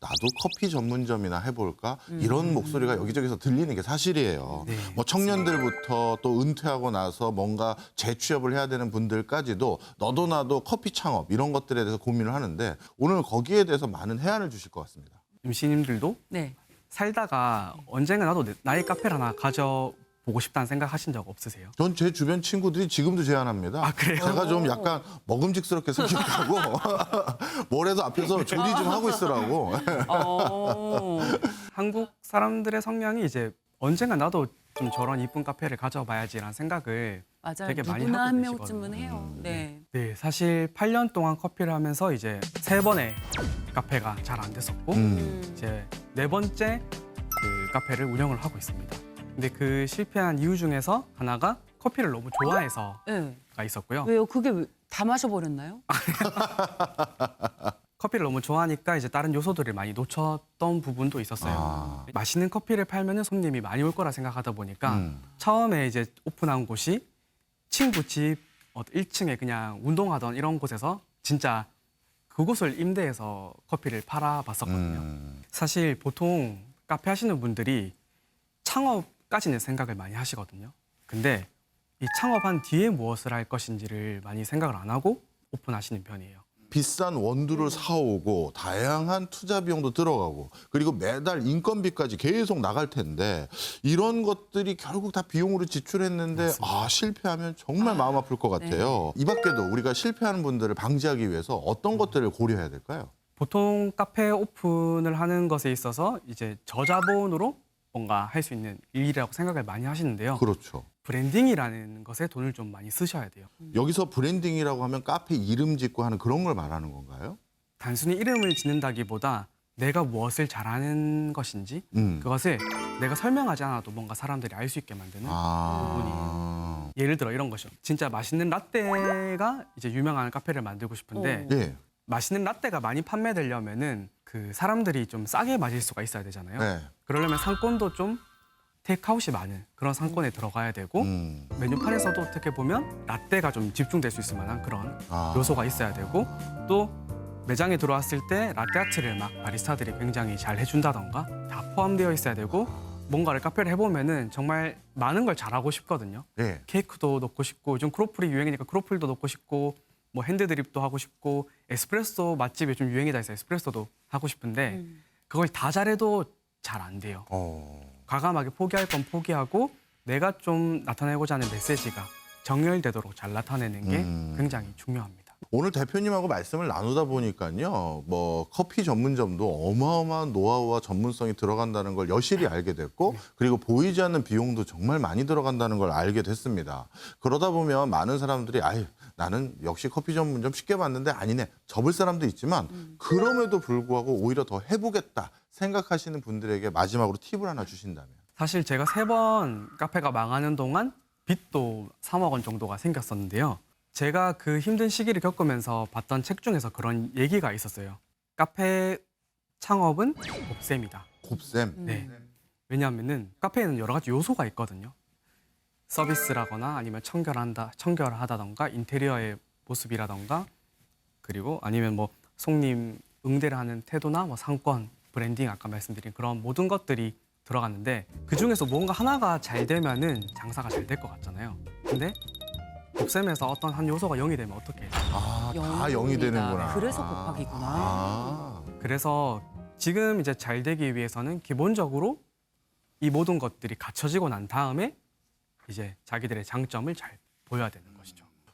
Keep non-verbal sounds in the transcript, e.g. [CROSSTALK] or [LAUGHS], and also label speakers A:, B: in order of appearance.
A: 나도 커피 전문점이나 해볼까 이런 목소리가 여기저기서 들리는 게 사실이에요.
B: 네.
A: 뭐 청년들부터 또 은퇴하고 나서 뭔가 재취업을 해야 되는 분들까지도 너도 나도 커피 창업 이런 것들에 대해서 고민을 하는데 오늘 거기에 대해서 많은 해안을 주실 것 같습니다.
B: MC님들도
C: 네.
B: 살다가 언젠가 나도 내- 나의 카페를 하나 가져 보고 싶다는 생각 하신 적 없으세요?
A: 전 제 주변 친구들이 지금도 제안합니다.
B: 아, 그래요?
A: 제가 좀 약간 먹음직스럽게 생겼다고 뭐래도 [LAUGHS] 앞에서 조리 좀 하고 있으라고.
C: 어. [LAUGHS]
B: 한국 사람들의 성향이 이제 언젠가 나도 좀 저런 이쁜 카페를 가져봐야지라는 생각을
C: 맞아요.
B: 되게 많이
C: 누구나
B: 하고
C: 한
B: 계시거든요.
C: 명쯤은 해요. 네.
B: 네 사실 8년 동안 커피를 하면서 이제 세 번의 카페가 잘 안 됐었고
A: 음.
B: 이제 네 번째 그 카페를 운영을 하고 있습니다. 근데 그 실패한 이유 중에서 하나가 커피를 너무 좋아해서가
C: 네.
B: 있었고요.
C: 왜요? 그게 왜- 다 마셔버렸나요? [LAUGHS]
B: 커피를 너무 좋아하니까 이제 다른 요소들을 많이 놓쳤던 부분도 있었어요.
A: 아.
B: 맛있는 커피를 팔면은 손님이 많이 올 거라 생각하다 보니까
A: 음.
B: 처음에 이제 오픈한 곳이 친구 집 어, 1층에 그냥 운동하던 이런 곳에서 진짜 그곳을 임대해서 커피를 팔아 봤었거든요.
A: 음.
B: 사실 보통 카페 하시는 분들이 창업 까지는 생각을 많이 하시거든요. 근데 이 창업한 뒤에 무엇을 할 것인지를 많이 생각을 안 하고 오픈하시는 편이에요.
A: 비싼 원두를 사오고 다양한 투자 비용도 들어가고 그리고 매달 인건비까지 계속 나갈 텐데 이런 것들이 결국 다 비용으로 지출했는데 아 실패하면 정말 마음 아플 것 같아요. 이 밖에도 우리가 실패하는 분들을 방지하기 위해서 어떤 것들을 고려해야 될까요?
B: 보통 카페 오픈을 하는 것에 있어서 이제 저자본으로 뭔가 할 수 있는 일이라고 생각을 많이 하시는데요.
A: 그렇죠.
B: 브랜딩이라는 것에 돈을 좀 많이 쓰셔야 돼요.
A: 여기서 브랜딩이라고 하면 카페 이름 짓고 하는 그런 걸 말하는 건가요?
B: 단순히 이름을 짓는다기보다 내가 무엇을 잘하는 것인지
A: 음.
B: 그것을 내가 설명하지 않아도 뭔가 사람들이 알 수 있게 만드는
A: 아.
B: 예를 들어 이런 것이요. 진짜 맛있는 라떼가 이제 유명한 카페를 만들고 싶은데
C: 어.
A: 예.
B: 맛있는 라떼가 많이 판매되려면은 그 사람들이 좀 싸게 마실 수가 있어야 되잖아요.
A: 네.
B: 그러려면 상권도 좀 테이크아웃이 많은 그런 상권에 들어가야 되고
A: 음.
B: 메뉴판에서도 어떻게 보면 라떼가 좀 집중될 수 있을 만한 그런
A: 아.
B: 요소가 있어야 되고 또 매장에 들어왔을 때 라떼 아트를 막 바리스타들이 굉장히 잘 해준다던가 다 포함되어 있어야 되고 뭔가를 카페를 해보면은 정말 많은 걸 잘하고 싶거든요.
A: 예.
B: 케이크도 넣고 싶고 요즘 크로플이 유행이니까 크로플도 넣고 싶고 뭐 핸드 드립도 하고 싶고 에스프레소 맛집이 좀 유행이다 해서 에스프레소도 하고 싶은데
C: 음.
B: 그걸 다 잘해도 잘 안 돼요.
A: 어.
B: 과감하게 포기할 건 포기하고 내가 좀 나타내고자 하는 메시지가 정렬되도록 잘 나타내는 게
A: 음.
B: 굉장히 중요합니다.
A: 오늘 대표님하고 말씀을 나누다 보니까요, 뭐 커피 전문점도 어마어마한 노하우와 전문성이 들어간다는 걸 여실히 알게 됐고, 그리고 보이지 않는 비용도 정말 많이 들어간다는 걸 알게 됐습니다. 그러다 보면 많은 사람들이 아유 나는 역시 커피 전문점 쉽게 봤는데 아니네 접을 사람도 있지만 그럼에도 불구하고 오히려 더 해보겠다 생각하시는 분들에게 마지막으로 팁을 하나 주신다면.
B: 사실 제가 세 번 카페가 망하는 동안 빚도 3억 원 정도가 생겼었는데요. 제가 그 힘든 시기를 겪으면서 봤던 책 중에서 그런 얘기가 있었어요. 카페 창업은 곱셈이다.
A: 곱셈.
B: 네. 왜냐하면은 카페에는 여러 가지 요소가 있거든요. 서비스라거나 아니면 청결한다, 청결하다던가 인테리어의 모습이라던가 그리고 아니면 뭐 손님 응대를 하는 태도나 뭐 상권, 브랜딩 아까 말씀드린 그런 모든 것들이 들어갔는데 그 중에서 뭔가 하나가 잘 되면은 장사가 잘 될 것 같잖아요. 근데 곱셈에서 어떤 한 요소가 0이 되면 어떻게 해요?
A: 아, 다
C: 영입니다.
A: 영이 되는구나.
C: 그래서 곱하기구나.
A: 아.
B: 그래서 지금 이제 잘 되기 위해서는 기본적으로 이 모든 것들이 갖춰지고 난 다음에 이제 자기들의 장점을 잘 보여야 되는.